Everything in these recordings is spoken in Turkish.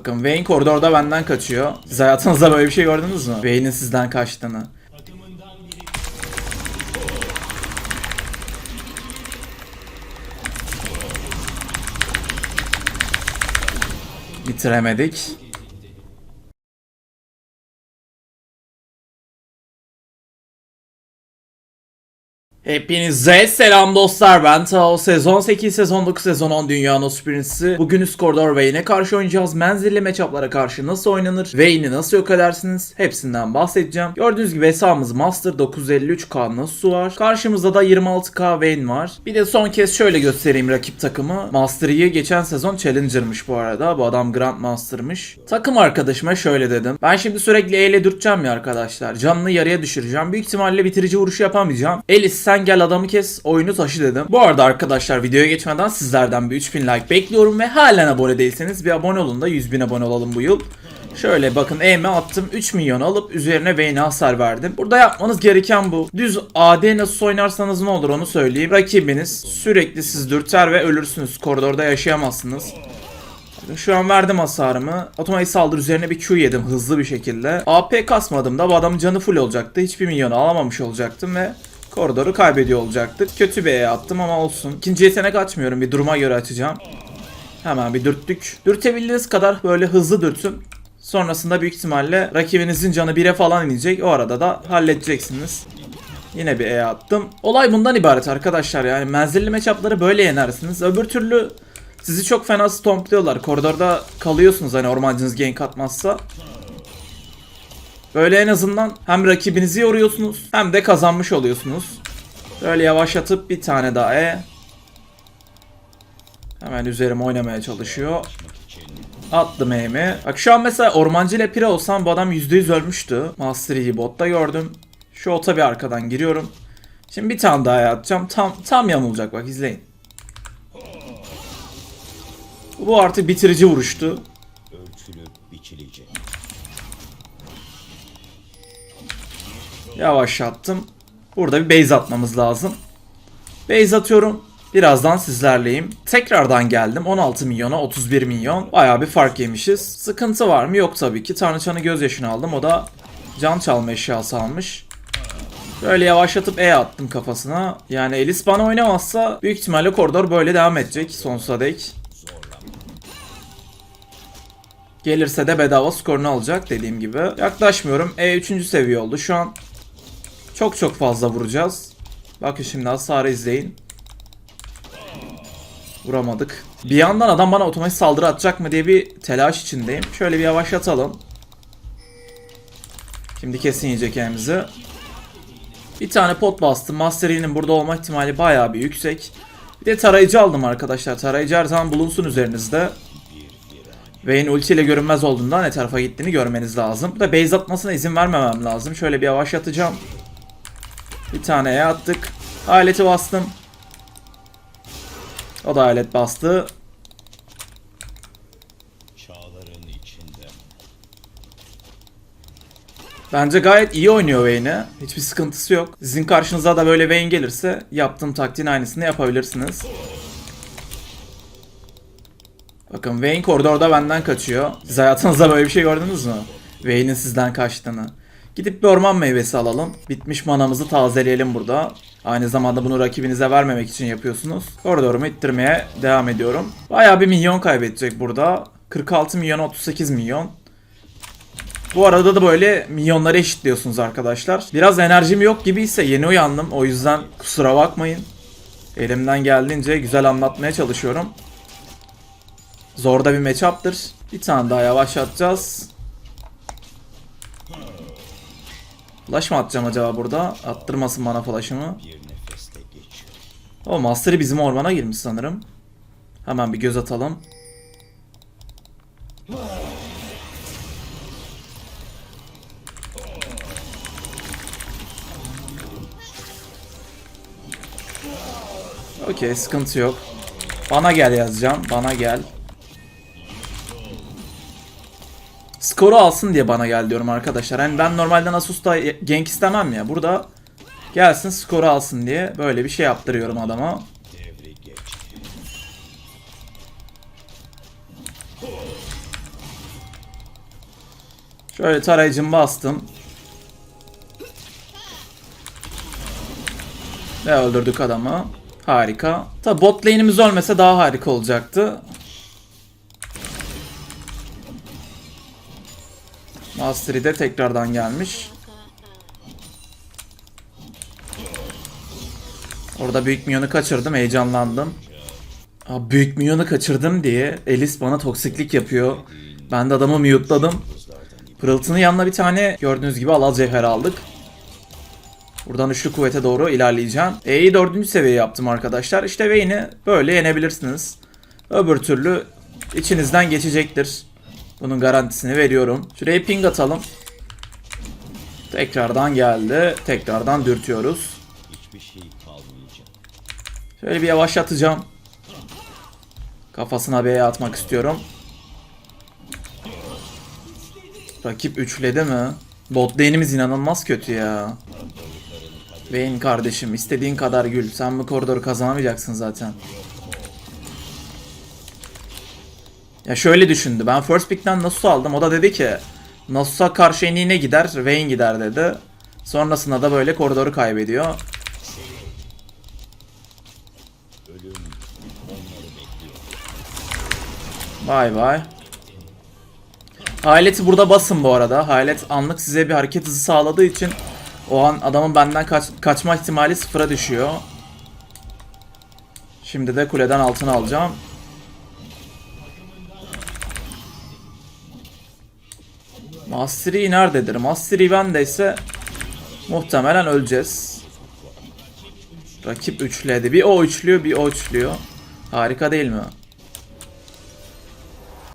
Bakın Vayne koridorda benden kaçıyor. Siz hayatınızda böyle bir şey gördünüz mü? Vayne'in sizden kaçtığını. Bitiremedik. Hepinize selam dostlar ben Tao. Sezon 8, sezon 9, sezon 10 Dünya No Prince'i. Bugün üst koridor Vayne'e karşı oynayacağız. Menzilli matchup'lara karşı nasıl oynanır? Vayne'i nasıl yok edersiniz? Hepsinden bahsedeceğim. Gördüğünüz gibi hesabımız Master 953k Nasu var. Karşımızda da 26k Vayne var. Bir de son kez şöyle göstereyim rakip takımı. Master Yi geçen sezon Challenger'mış bu arada. Bu adam Grandmaster'mış. Takım arkadaşıma şöyle dedim. Ben şimdi sürekli E ile dürteceğim ya arkadaşlar. Canını yarıya düşüreceğim. Büyük ihtimalle bitirici vuruş yapamayacağım. Elis sen gel adamı kes oyunu taşı dedim. Bu arada arkadaşlar videoya geçmeden sizlerden bir 3000 like bekliyorum ve halen abone değilseniz bir abone olun da 100 bin abone olalım bu yıl. Şöyle bakın eğime attım 3 milyon alıp üzerine Vayne'e hasar verdim. Burada yapmanız gereken bu. Düz AD nasıl oynarsanız ne olur onu söyleyeyim. Rakibiniz sürekli siz dürter ve ölürsünüz. Koridorda yaşayamazsınız. Şu an verdim hasarımı. Otomatik saldırı üzerine bir Q yedim hızlı bir şekilde. AP kasmadım da bu adamın canı full olacaktı. Hiçbir milyonu alamamış olacaktım ve koridoru kaybediyor olacaktık. Kötü bir E attım ama olsun. İkinci yetenek açmıyorum. Bir duruma göre açacağım. Hemen bir dürttük. Dürtebildiğiniz kadar böyle hızlı dürtün. Sonrasında büyük ihtimalle rakibinizin canı 1'e falan inecek. O arada da halledeceksiniz. Yine bir E attım. Olay bundan ibaret arkadaşlar yani menzilli matchup'ları böyle yenersiniz. Öbür türlü sizi çok fena stompluyorlar. Koridorda kalıyorsunuz hani ormancınız gank atmazsa. Böyle en azından hem rakibinizi yoruyorsunuz hem de kazanmış oluyorsunuz. Böyle yavaşlatıp bir tane daha E. Hemen üzerime oynamaya çalışıyor. Attım aim'i. Bak şu an mesela ormancı ile pire olsam bu adam %100 ölmüştü. Master Yi botta gördüm. Şu ota bir arkadan giriyorum. Şimdi bir tane daha atacağım. Tam tam yamulacak bak izleyin. Bu artık bitirici vuruştu. Yavaşlattım. Burada bir base atmamız lazım. Base atıyorum. Birazdan sizlerleyim. Tekrardan geldim. 16 milyona 31 milyon. Bayağı bir fark yemişiz. Sıkıntı var mı? Yok tabii ki. Tanrıçanı gözyaşını aldım. O da can çalma eşyası almış. Böyle yavaşlatıp E attım kafasına. Yani Elis bana oynamazsa büyük ihtimalle koridor böyle devam edecek sonsuza dek. Gelirse de bedava skorunu alacak dediğim gibi. Yaklaşmıyorum. E 3. seviye oldu. Şu an çok çok fazla vuracağız. Bakın şimdi hasarı izleyin. Vuramadık. Bir yandan adam bana otomatik saldırı atacak mı diye bir telaş içindeyim. Şöyle bir yavaşlatalım. Şimdi kesin yiyecek elimizi. Bir tane pot bastım. Master Yi'nin burada olma ihtimali bayağı bir yüksek. Bir de tarayıcı aldım arkadaşlar. Tarayıcı her zaman bulunsun üzerinizde. Vayne ulti ile görünmez olduğundan ne tarafa gittiğini görmeniz lazım. Bu da base atmasına izin vermemem lazım. Şöyle bir yavaşlatacağım. Bir tane E attık. Aleti bastım. O da alet bastı. Çağların içinde Bence gayet iyi oynuyor Vayne'i. Hiçbir sıkıntısı yok. Sizin karşınıza da böyle Vayne gelirse yaptığım taktiğin aynısını yapabilirsiniz. Bakın Vayne koridorda benden kaçıyor. Siz hayatınızda böyle bir şey gördünüz mü? Vayne'in sizden kaçtığını. Gidip bir orman meyvesi alalım. Bitmiş manamızı tazeleyelim burada. Aynı zamanda bunu rakibinize vermemek için yapıyorsunuz. Koridorumu ittirmeye devam ediyorum. Bayağı bir milyon kaybedecek burada. 46 milyon 38 milyon. Bu arada da böyle milyonları eşitliyorsunuz arkadaşlar. Biraz enerjim yok gibiyse yeni uyandım. O yüzden kusura bakmayın. Elimden geldiğince güzel anlatmaya çalışıyorum. Zor da bir matchup'tır. Bir tane daha yavaşlatacağız. Flash mı atacağım acaba burada? Attırmasın bana flash'ımı. O Master'ı bizim ormana girmiş sanırım. Hemen bir göz atalım. Okey sıkıntı yok. Bana gel yazacağım. Bana gel. Skoru alsın diye bana gel diyorum arkadaşlar. Hani ben normalde Nasus'ta gank istemem ya. Burada gelsin skoru alsın diye böyle bir şey yaptırıyorum adama. Şöyle tarayıcımı bastım. Ve öldürdük adamı. Harika. Tabi bot lane'imiz ölmese daha harika olacaktı. Mastery de tekrardan gelmiş. Orada büyük minyonu kaçırdım, heyecanlandım. Aa, büyük minyonu kaçırdım diye Elis bana toksiklik yapıyor. Ben de adamı mute'ladım. Pırıltının yanına bir tane gördüğünüz gibi alal cevher aldık. Buradan üçlü kuvvete doğru ilerleyeceğim. E'yi dördüncü seviye yaptım arkadaşlar. İşte Vayne'i böyle yenebilirsiniz. Öbür türlü içinizden geçecektir. Bunun garantisini veriyorum. Şuraya ping atalım. Tekrardan geldi. Tekrardan dürtüyoruz. Hiçbir şey. Şöyle bir yavaşlatacağım. Kafasına B'ye atmak istiyorum. Rakip üçledi mi? Bot lane'imiz inanılmaz kötü ya. Vayne kardeşim istediğin kadar gül. Sen bu koridoru kazanamayacaksın zaten. Ya şöyle düşündü. Ben first pick'ten Nasus'u aldım. O da dedi ki Nasus'a karşı en iyi ne gider? Vayne gider dedi. Sonrasında da böyle koridoru kaybediyor. Vay vay. Hayalet'i burada basın bu arada. Hayalet anlık size bir hareket hızı sağladığı için o an adamın benden kaç, kaçma ihtimali sıfıra düşüyor. Şimdi de kuleden altına alacağım. Mastery nerededir? Mastery bendeyse muhtemelen öleceğiz. Rakip üçledi. Bir o üçlüyor, bir o üçlüyor. Harika değil mi?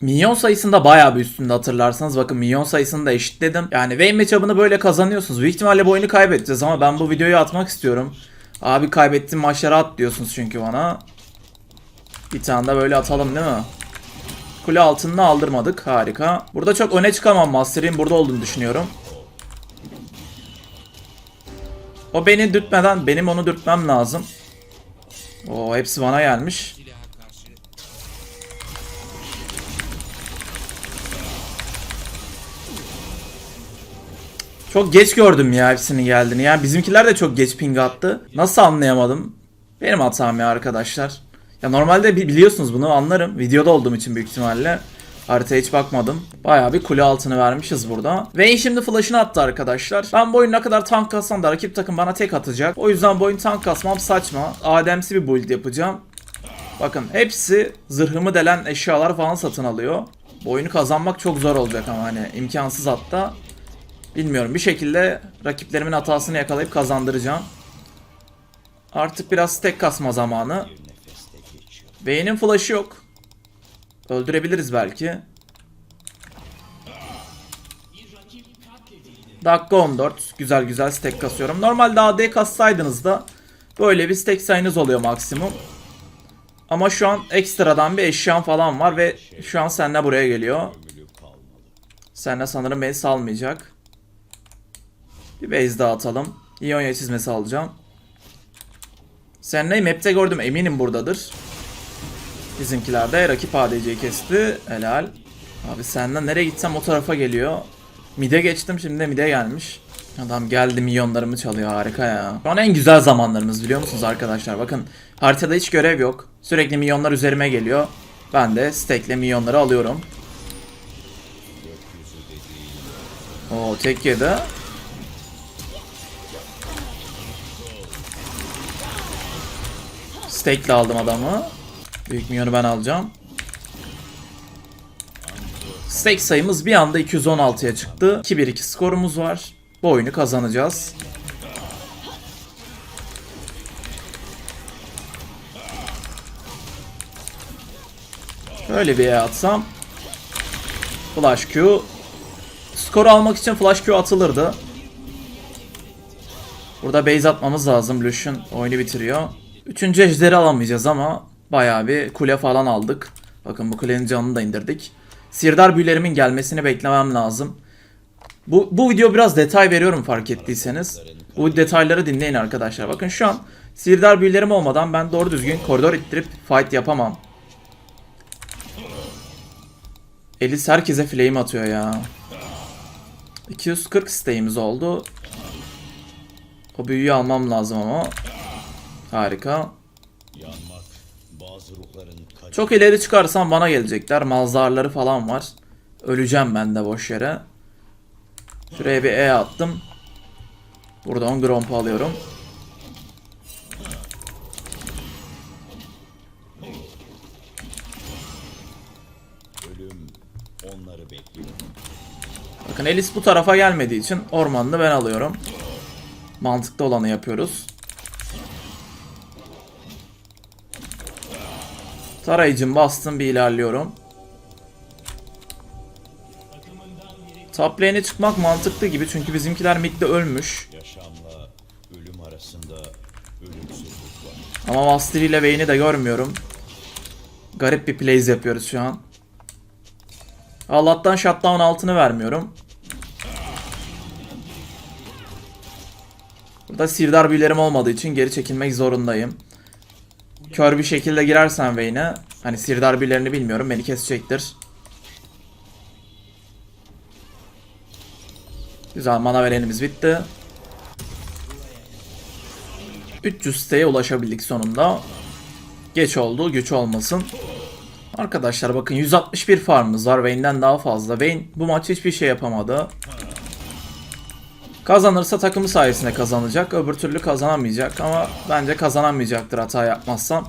Minyon sayısında bayağı bir üstünde hatırlarsanız. Bakın minyon sayısını da eşitledim. Yani Vayne matchup'ını böyle kazanıyorsunuz. Büyük ihtimalle bu oyunu kaybedeceğiz ama ben bu videoyu atmak istiyorum. Abi kaybettiğim maçları at diyorsunuz çünkü bana. Bir tane de böyle atalım değil mi? Kule altını aldırmadık. Harika. Burada çok öne çıkamam. Master'in burada olduğunu düşünüyorum. O beni dürtmeden benim onu dürtmem lazım. O hepsi bana gelmiş. Çok geç gördüm ya hepsinin geldiğini. Yani bizimkiler de çok geç ping attı. Nasıl anlayamadım? Benim hatam ya arkadaşlar. Ya normalde bi- biliyorsunuz bunu anlarım. Videoda olduğum için büyük ihtimalle. Haritaya hiç bakmadım. Bayağı bir kule altını vermişiz burada. Vayne şimdi flash'ını attı arkadaşlar. Ben bu oyun ne kadar tank kassam da rakip takım bana tek atacak. O yüzden bu oyun tank kasmam saçma. Ademsi bir build yapacağım. Bakın hepsi zırhımı delen eşyalar falan satın alıyor. Bu oyunu kazanmak çok zor olacak ama hani imkansız hatta. Bilmiyorum bir şekilde rakiplerimin hatasını yakalayıp kazandıracağım. Artık biraz tek kasma zamanı. Vayne'in flash'ı yok. Öldürebiliriz belki. Dakika 14. Güzel güzel stack kasıyorum. Normalde AD kassaydınız da böyle bir stack sayınız oluyor maksimum. Ama şu an ekstradan bir eşyan falan var ve şu an seninle buraya geliyor. Seninle sanırım beni salmayacak. Bir base daha atalım. İonya çizmesi alacağım. Seninle map'te gördüm eminim buradadır. Bizimkiler de rakip ADC'yi kesti. Helal. Abi senden nereye gitsem o tarafa geliyor. Mide geçtim şimdi de mide gelmiş. Adam geldi milyonlarımı çalıyor harika ya. Şu an en güzel zamanlarımız biliyor musunuz arkadaşlar? Bakın haritada hiç görev yok. Sürekli milyonlar üzerime geliyor. Ben de stack'le milyonları alıyorum. Oo tek yedi. Stack'le aldım adamı. Büyük minyonu ben alacağım. Stake sayımız bir anda 216'ya çıktı. 2-1-2 skorumuz var. Bu oyunu kazanacağız. Şöyle bir E atsam. Flash Q. Skor almak için Flash Q atılırdı. Burada base atmamız lazım. Lucian oyunu bitiriyor. Üçüncü ejderi alamayacağız ama bayağı bir kule falan aldık. Bakın bu kulenin canını da indirdik. Sirdar büyülerimin gelmesini beklemem lazım. Bu, bu video biraz detay veriyorum fark ettiyseniz. Bu detayları dinleyin arkadaşlar. Bakın şu an sirdar büyülerim olmadan ben doğru düzgün koridor ittirip fight yapamam. Elis herkese flame atıyor ya. 240 isteğimiz oldu. O büyüyü almam lazım ama. Harika. Çok ileri çıkarsam bana gelecekler. Malzarları falan var. Öleceğim ben de boş yere. Şuraya bir E attım. Buradan Gromp alıyorum. ölüm onları bekliyor. Bakın Elis bu tarafa gelmediği için ormanını ben alıyorum. Mantıklı olanı yapıyoruz. Tarayıcım bastım bir ilerliyorum. Top lane'e çıkmak mantıklı gibi çünkü bizimkiler midde ölmüş. Ama Master ile Vayne'i de görmüyorum. Garip bir plays yapıyoruz şu an. Allah'tan shutdown altını vermiyorum. Burada sirdar büyülerim olmadığı için geri çekilmek zorundayım. Kör bir şekilde girersen Vayne'e hani sirdar büyülerini bilmiyorum beni kesecektir. Güzel mana verenimiz bitti. 300 siteye ulaşabildik sonunda. Geç oldu, güç olmasın. Arkadaşlar bakın 161 farmımız var. Vayne'den daha fazla. Vayne bu maç hiçbir şey yapamadı. Kazanırsa takımı sayesinde kazanacak. Öbür türlü kazanamayacak ama bence kazanamayacaktır hata yapmazsam.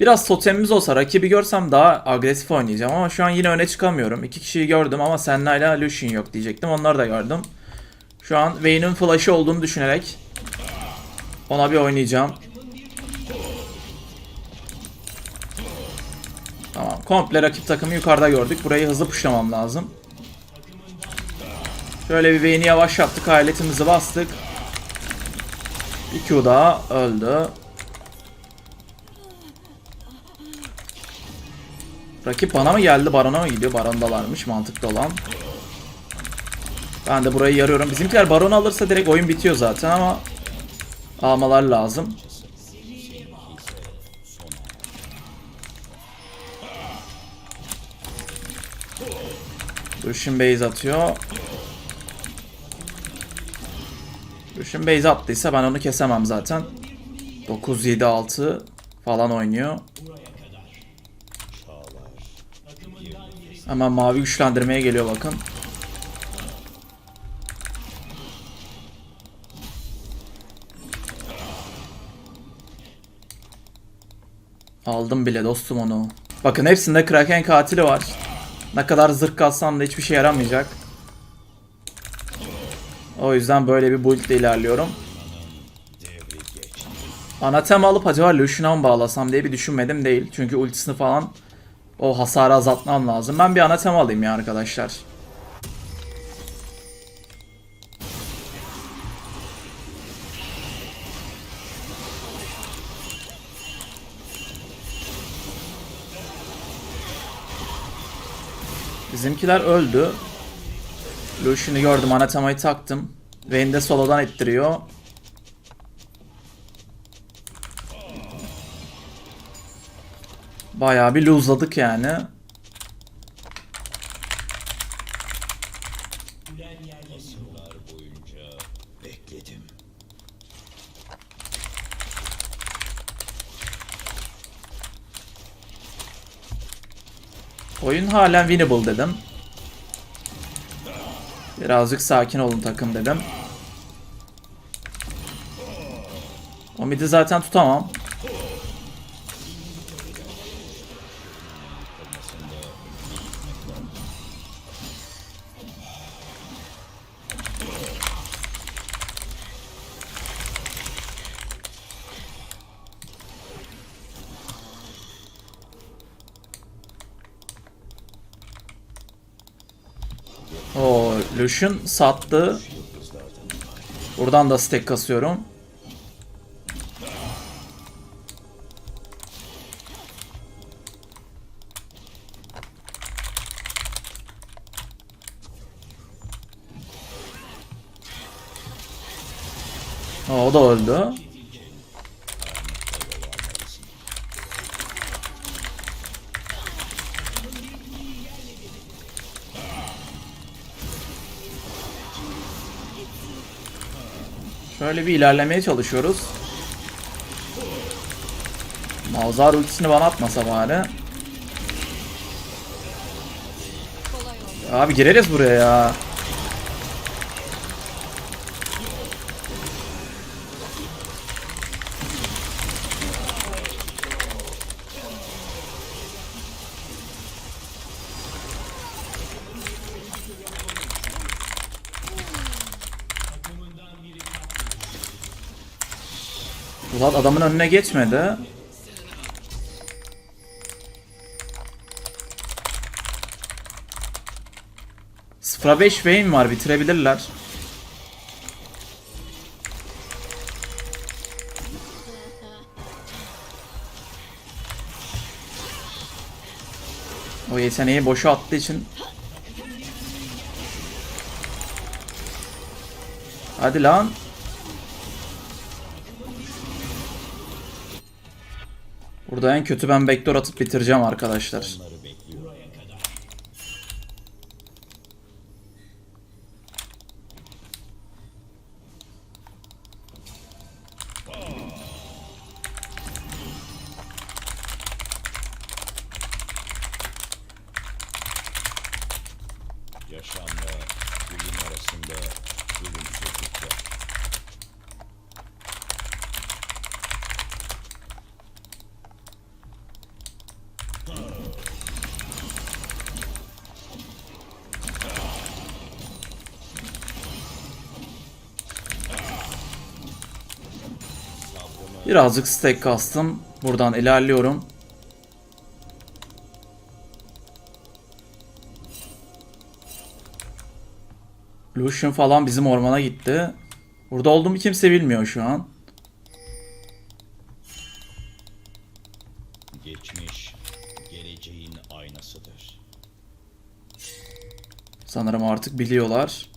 Biraz totemimiz olsa rakibi görsem daha agresif oynayacağım ama şu an yine öne çıkamıyorum. İki kişiyi gördüm ama Senna ile Lucian yok diyecektim. Onları da gördüm. Şu an Vayne'in flash'ı olduğunu düşünerek ona bir oynayacağım. Tamam. Komple rakip takımı yukarıda gördük. Burayı hızlı puşlamam lazım. Şöyle bir Vayne'i yavaşlattık. Hayaletimizi bastık. Bir Q daha öldü. Rakip bana mı geldi, barona mı gidiyor? Barondalarmış mantıklı olan. Ben de burayı yarıyorum. Bizimkiler baron alırsa direkt oyun bitiyor zaten ama almalar lazım. Lucian base atıyor. Lucian base attıysa ben onu kesemem zaten. 9 7 6 falan oynuyor. Hemen mavi güçlendirmeye geliyor bakın. Aldım bile dostum onu. Bakın hepsinde Kraken katili var. Ne kadar zırh katsam da hiçbir şey yaramayacak. O yüzden böyle bir build ile ilerliyorum. Anatem alıp acaba Lucian'a mı bağlasam diye bir düşünmedim değil. Çünkü ultisini falan o hasarı azaltmam lazım. Ben bir anatem alayım ya arkadaşlar. Bizimkiler öldü. Lucian'ı gördüm, anatemayı taktım. Vayne de solodan ettiriyor. Bayağı bir lose'ladık yani. Oyun halen winnable dedim. Birazcık sakin olun takım dedim. O midi zaten tutamam. O Lucian sattı. Buradan da stack kasıyorum. O da öldü. Şöyle bir ilerlemeye çalışıyoruz. Malzar ultisini bana atmasa bari. Abi gireriz buraya ya. Ulan adamın önüne geçmedi. Sıfıra 5 Vayne var bitirebilirler. O yeteneği boşa attığı için Hadi lan. Burada en kötü ben backdoor atıp bitireceğim arkadaşlar. Birazcık stack kastım. Buradan ilerliyorum. Lucian falan bizim ormana gitti. Burada olduğumu kimse bilmiyor şu an. Geçmiş, geleceğin aynasıdır. Sanırım artık biliyorlar.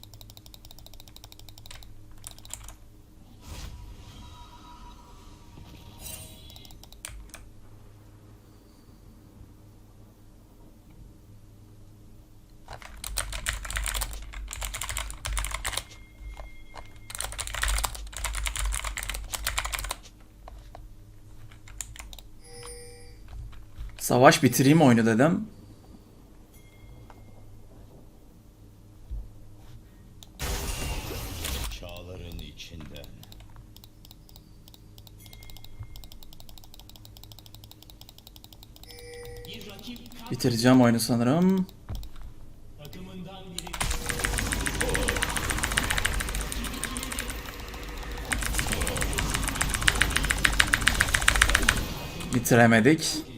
Savaş bitireyim oyunu dedim. Çağların içinden Bitireceğim oyunu sanırım. Bitiremedik.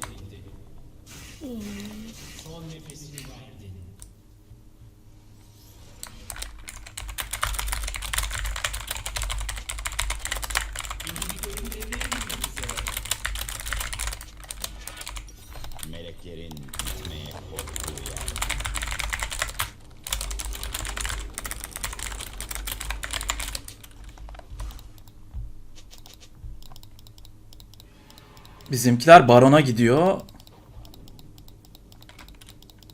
Bizimkiler barona gidiyor.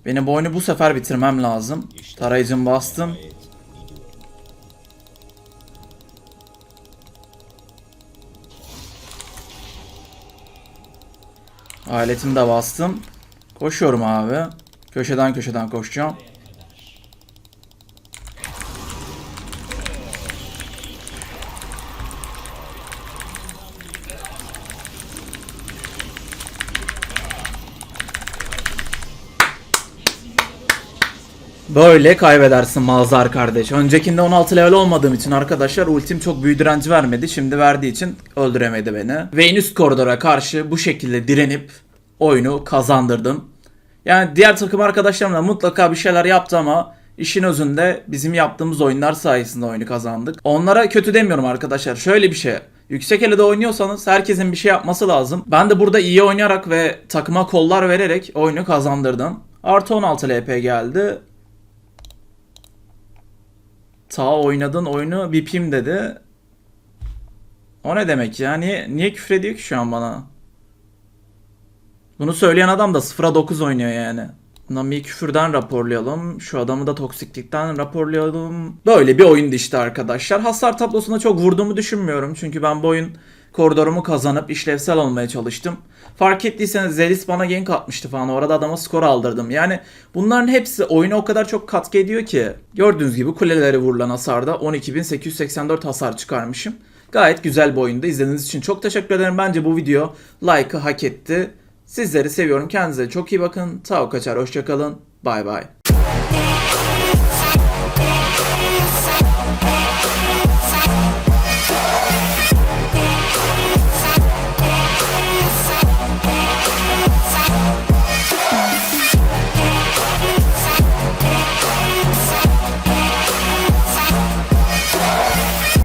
Benim bu oyunu bu sefer bitirmem lazım. Tarayıcım bastım. Aletimi de bastım. Koşuyorum abi. Köşeden köşeden koşacağım. Böyle kaybedersin Malzar kardeş. Öncekinde 16 level olmadığım için arkadaşlar ultim çok direnci vermedi. Şimdi verdiği için öldüremedi beni. Ve en koridora karşı bu şekilde direnip oyunu kazandırdım. Yani diğer takım arkadaşlarımla mutlaka bir şeyler yaptı ama işin özünde bizim yaptığımız oyunlar sayesinde oyunu kazandık. Onlara kötü demiyorum arkadaşlar. Şöyle bir şey. Yüksek elede oynuyorsanız herkesin bir şey yapması lazım. Ben de burada iyi oynayarak ve takıma kollar vererek oyunu kazandırdım. Artı 16 LP geldi. Ta oynadın oyunu bipim dedi. O ne demek ya? Niye, niye küfür ediyor ki şu an bana? Bunu söyleyen adam da 0'a 9 oynuyor yani. Nami'yi küfürden raporlayalım. Şu adamı da toksiklikten raporlayalım. Böyle bir oyundu işte arkadaşlar. Hasar tablosuna çok vurduğumu düşünmüyorum. Çünkü ben bu oyun koridorumu kazanıp işlevsel olmaya çalıştım. Fark ettiyseniz Zelis bana gank atmıştı falan. Orada adama skor aldırdım. Yani bunların hepsi oyuna o kadar çok katkı ediyor ki. Gördüğünüz gibi kulelere vurulan hasarda 12.884 hasar çıkarmışım. Gayet güzel bir oyunda. İzlediğiniz için çok teşekkür ederim. Bence bu video like'ı hak etti. Sizleri seviyorum. Kendinize çok iyi bakın. Tao kaçar. Hoşçakalın. Bay bay.